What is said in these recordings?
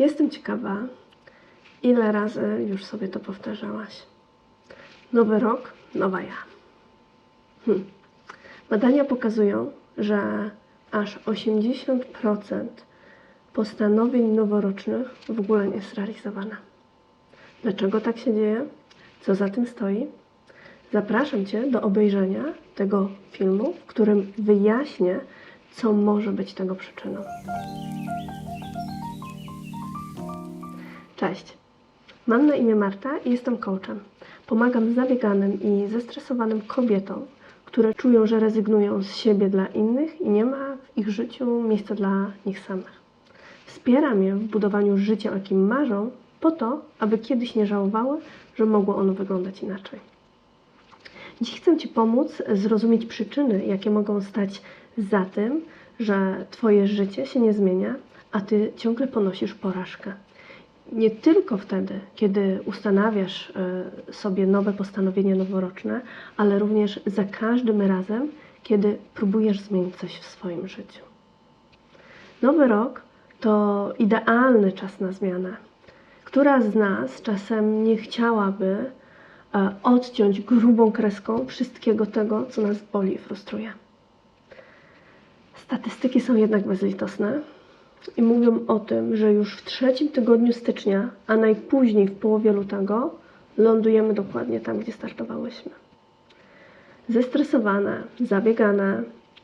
Jestem ciekawa, ile razy już sobie to powtarzałaś. Nowy rok, nowa ja. Hm. Badania pokazują, że aż 80% postanowień noworocznych w ogóle nie jest realizowana. Dlaczego tak się dzieje? Co za tym stoi? Zapraszam Cię do obejrzenia tego filmu, w którym wyjaśnię, co może być tego przyczyną. Cześć. Mam na imię Marta i jestem coachem. Pomagam zabieganym i zestresowanym kobietom, które czują, że rezygnują z siebie dla innych i nie ma w ich życiu miejsca dla nich samych. Wspieram je w budowaniu życia, o jakim marzą, po to, aby kiedyś nie żałowały, że mogło ono wyglądać inaczej. Dziś chcę Ci pomóc zrozumieć przyczyny, jakie mogą stać za tym, że Twoje życie się nie zmienia, a Ty ciągle ponosisz porażkę. Nie tylko wtedy, kiedy ustanawiasz e, sobie nowe postanowienia noworoczne, ale również za każdym razem, kiedy próbujesz zmienić coś w swoim życiu. Nowy rok to idealny czas na zmianę. Która z nas czasem nie chciałaby e, odciąć grubą kreską wszystkiego tego, co nas boli i frustruje? Statystyki są jednak bezlitosne i mówią o tym, że już w trzecim tygodniu stycznia, a najpóźniej w połowie lutego, lądujemy dokładnie tam, gdzie startowałyśmy. Zestresowane, zabiegane,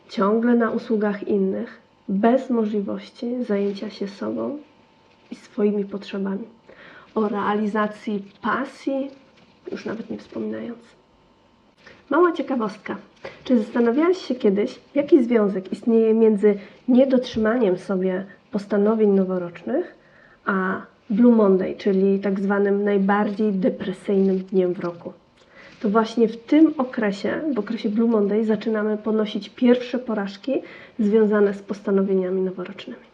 ciągle na usługach innych, bez możliwości zajęcia się sobą i swoimi potrzebami. O realizacji pasji, już nawet nie wspominając. Mała ciekawostka. Czy zastanawiałaś się kiedyś, jaki związek istnieje między niedotrzymaniem sobie postanowień noworocznych, a Blue Monday, czyli tak zwanym najbardziej depresyjnym dniem w roku? To właśnie w tym okresie, w okresie Blue Monday, zaczynamy ponosić pierwsze porażki związane z postanowieniami noworocznymi.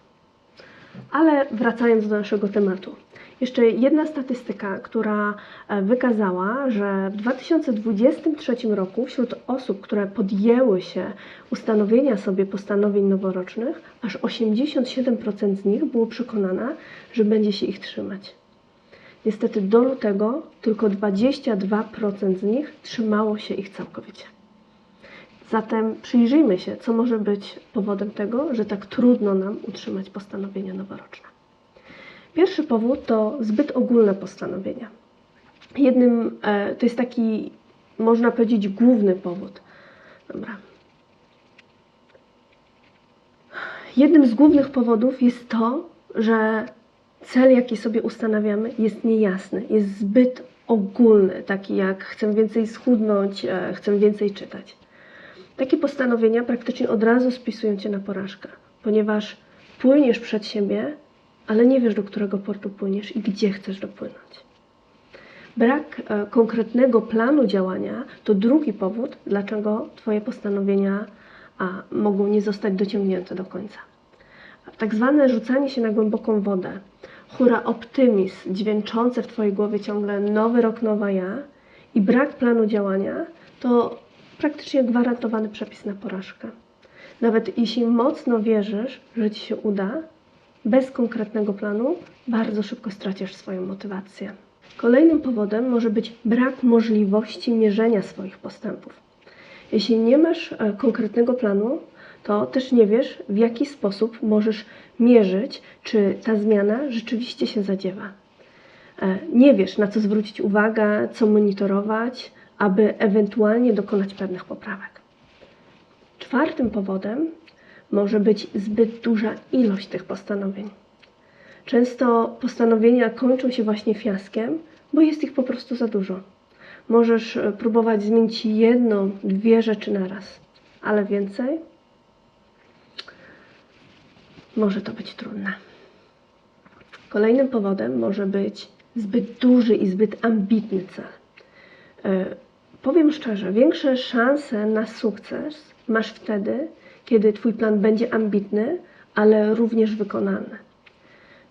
Ale wracając do naszego tematu. Jeszcze jedna statystyka, która e, wykazała, że w 2023 roku wśród osób, które podjęły się ustanowienia sobie postanowień noworocznych, aż 87% z nich było przekonana, że będzie się ich trzymać. Niestety do lutego tylko 22% z nich trzymało się ich całkowicie. Zatem przyjrzyjmy się, co może być powodem tego, że tak trudno nam utrzymać postanowienia noworoczne. Pierwszy powód to zbyt ogólne postanowienia. Jednym, e, to jest taki, można powiedzieć, główny powód. Dobra. Jednym z głównych powodów jest to, że cel, jaki sobie ustanawiamy, jest niejasny, jest zbyt ogólny, taki jak chcę więcej schudnąć, e, chcę więcej czytać. Takie postanowienia praktycznie od razu spisują cię na porażkę, ponieważ płyniesz przed siebie, ale nie wiesz, do którego portu płyniesz i gdzie chcesz dopłynąć. Brak e, konkretnego planu działania to drugi powód, dlaczego Twoje postanowienia a, mogą nie zostać dociągnięte do końca. Tak zwane rzucanie się na głęboką wodę, hura optymizm dźwięczące w Twojej głowie ciągle nowy rok, nowa ja i brak planu działania to praktycznie gwarantowany przepis na porażkę. Nawet jeśli mocno wierzysz, że Ci się uda, bez konkretnego planu bardzo szybko stracisz swoją motywację. Kolejnym powodem może być brak możliwości mierzenia swoich postępów. Jeśli nie masz e, konkretnego planu, to też nie wiesz, w jaki sposób możesz mierzyć, czy ta zmiana rzeczywiście się zadziewa. E, Nie wiesz, na co zwrócić uwagę, co monitorować, aby ewentualnie dokonać pewnych poprawek. Czwartym powodem może być zbyt duża ilość tych postanowień. Często postanowienia kończą się właśnie fiaskiem, bo jest ich po prostu za dużo. Możesz e, próbować zmienić jedną, dwie rzeczy na raz, ale więcej może to być trudne. Kolejnym powodem może być zbyt duży i zbyt ambitny cel. E, Powiem szczerze, większe szanse na sukces masz wtedy, kiedy Twój plan będzie ambitny, ale również wykonany.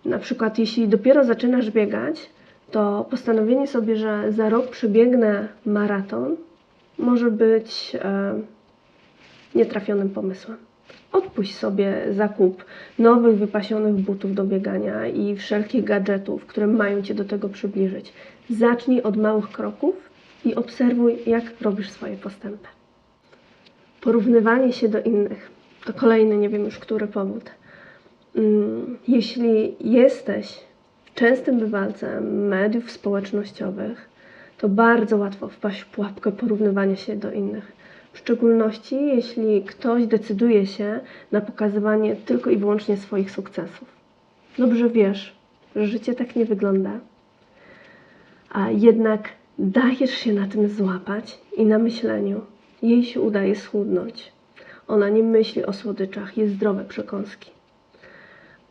Na przykład, jeśli dopiero zaczynasz biegać, to postanowienie sobie, że za rok przebiegnę maraton, może być e, nietrafionym pomysłem. Odpuść sobie zakup nowych, wypasionych butów do biegania i wszelkich gadżetów, które mają Cię do tego przybliżyć. Zacznij od małych kroków i obserwuj, jak robisz swoje postępy. Porównywanie się do innych to kolejny, nie wiem już który powód. Mm, Jeśli jesteś częstym bywalcem mediów społecznościowych, to bardzo łatwo wpaść w pułapkę porównywania się do innych. W szczególności jeśli ktoś decyduje się na pokazywanie tylko i wyłącznie swoich sukcesów. Dobrze wiesz, że życie tak nie wygląda, a jednak dajesz się na tym złapać i na myśleniu. Jej się udaje schudnąć. Ona nie myśli o słodyczach, jest zdrowe przekąski.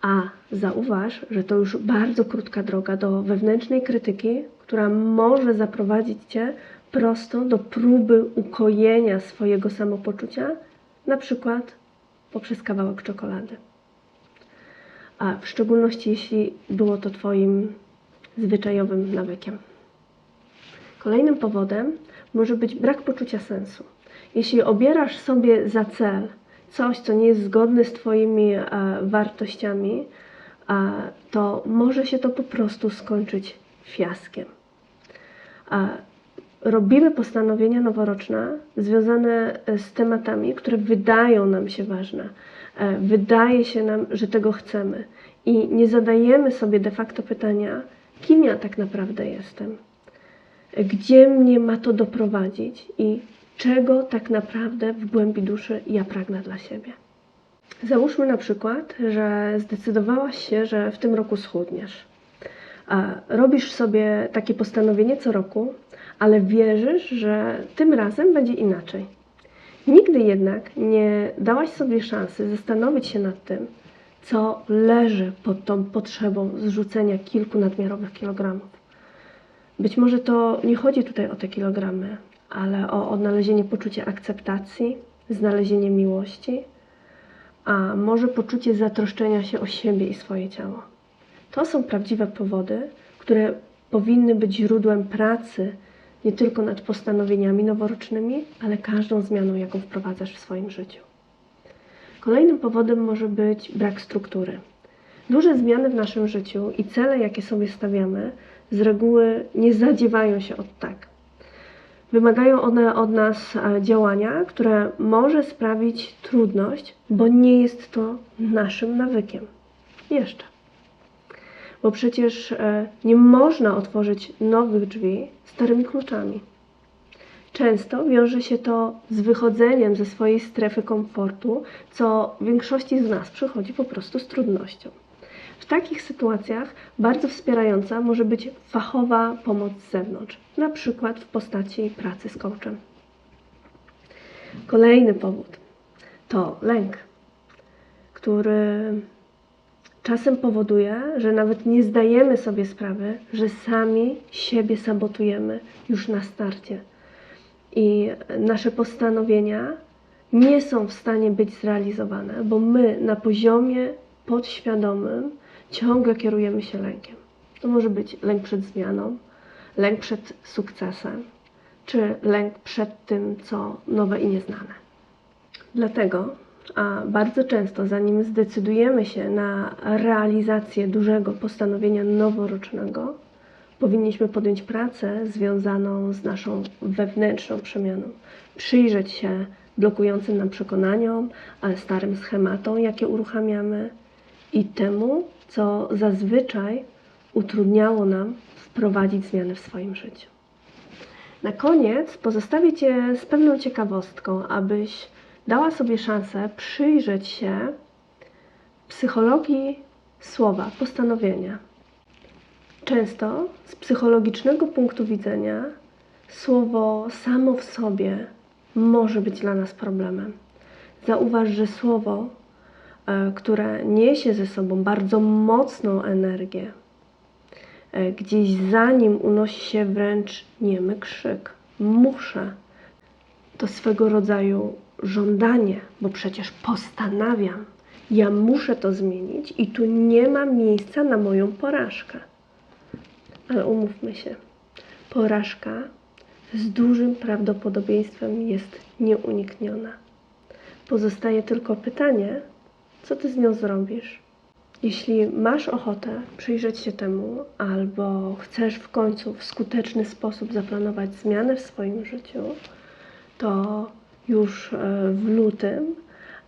A zauważ, że to już bardzo krótka droga do wewnętrznej krytyki, która może zaprowadzić cię prosto do próby ukojenia swojego samopoczucia, na przykład poprzez kawałek czekolady. A w szczególności jeśli było to Twoim zwyczajowym nawykiem. Kolejnym powodem może być brak poczucia sensu. Jeśli obierasz sobie za cel coś, co nie jest zgodne z Twoimi e, wartościami, e, to może się to po prostu skończyć fiaskiem. E, robimy postanowienia noworoczne związane z tematami, które wydają nam się ważne. E, Wydaje się nam, że tego chcemy i nie zadajemy sobie de facto pytania, kim ja tak naprawdę jestem, gdzie mnie ma to doprowadzić i czego tak naprawdę w głębi duszy ja pragnę dla siebie. Załóżmy na przykład, że zdecydowałaś się, że w tym roku schudniesz. Robisz sobie takie postanowienie co roku, ale wierzysz, że tym razem będzie inaczej. Nigdy jednak nie dałaś sobie szansy zastanowić się nad tym, co leży pod tą potrzebą zrzucenia kilku nadmiarowych kilogramów. Być może to nie chodzi tutaj o te kilogramy, ale o odnalezienie poczucia akceptacji, znalezienie miłości, a może poczucie zatroszczenia się o siebie i swoje ciało. To są prawdziwe powody, które powinny być źródłem pracy nie tylko nad postanowieniami noworocznymi, ale każdą zmianą, jaką wprowadzasz w swoim życiu. Kolejnym powodem może być brak struktury. Duże zmiany w naszym życiu i cele, jakie sobie stawiamy, z reguły nie zadziewają się od tak. Wymagają one od nas e, działania, które może sprawić trudność, bo nie jest to naszym nawykiem. Jeszcze. Bo przecież e, nie można otworzyć nowych drzwi starymi kluczami. Często wiąże się to z wychodzeniem ze swojej strefy komfortu, co większości z nas przychodzi po prostu z trudnością. W takich sytuacjach bardzo wspierająca może być fachowa pomoc z zewnątrz, na przykład w postaci pracy z coachem. Kolejny powód to lęk, który czasem powoduje, że nawet nie zdajemy sobie sprawy, że sami siebie sabotujemy już na starcie. I nasze postanowienia nie są w stanie być zrealizowane, bo my na poziomie podświadomym ciągle kierujemy się lękiem. To może być lęk przed zmianą, lęk przed sukcesem, czy lęk przed tym, co nowe i nieznane. Dlatego, a bardzo często, zanim zdecydujemy się na realizację dużego postanowienia noworocznego, powinniśmy podjąć pracę związaną z naszą wewnętrzną przemianą. Przyjrzeć się blokującym nam przekonaniom, starym schematom, jakie uruchamiamy i temu, co zazwyczaj utrudniało nam wprowadzić zmiany w swoim życiu. Na koniec pozostawię Cię z pewną ciekawostką, abyś dała sobie szansę przyjrzeć się psychologii słowa, postanowienia. Często z psychologicznego punktu widzenia słowo samo w sobie może być dla nas problemem. Zauważ, że słowo, które niesie ze sobą bardzo mocną energię, e, gdzieś za nim unosi się wręcz niemy krzyk. Muszę. To swego rodzaju żądanie, bo przecież postanawiam. Ja muszę to zmienić i tu nie ma miejsca na moją porażkę. Ale umówmy się, porażka z dużym prawdopodobieństwem jest nieunikniona. Pozostaje tylko pytanie, co ty z nią zrobisz? Jeśli masz ochotę przyjrzeć się temu, albo chcesz w końcu w skuteczny sposób zaplanować zmianę w swoim życiu, to już e, w lutym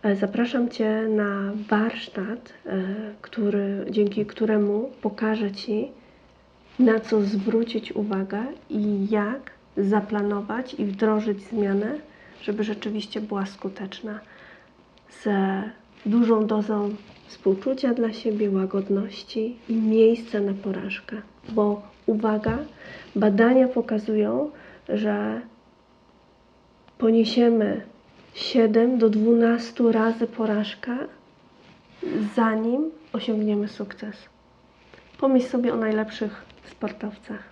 e, zapraszam Cię na warsztat, e, który, dzięki któremu pokażę Ci, na co zwrócić uwagę i jak zaplanować i wdrożyć zmianę, żeby rzeczywiście była skuteczna. Z dużą dozą współczucia dla siebie, łagodności i miejsca na porażkę. Bo uwaga, badania pokazują, że poniesiemy 7 do 12 razy porażkę, zanim osiągniemy sukces. Pomyśl sobie o najlepszych sportowcach.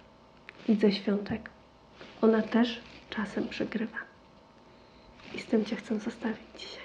Idze Świątek. Ona też czasem przegrywa. I z tym Cię chcę zostawić dzisiaj.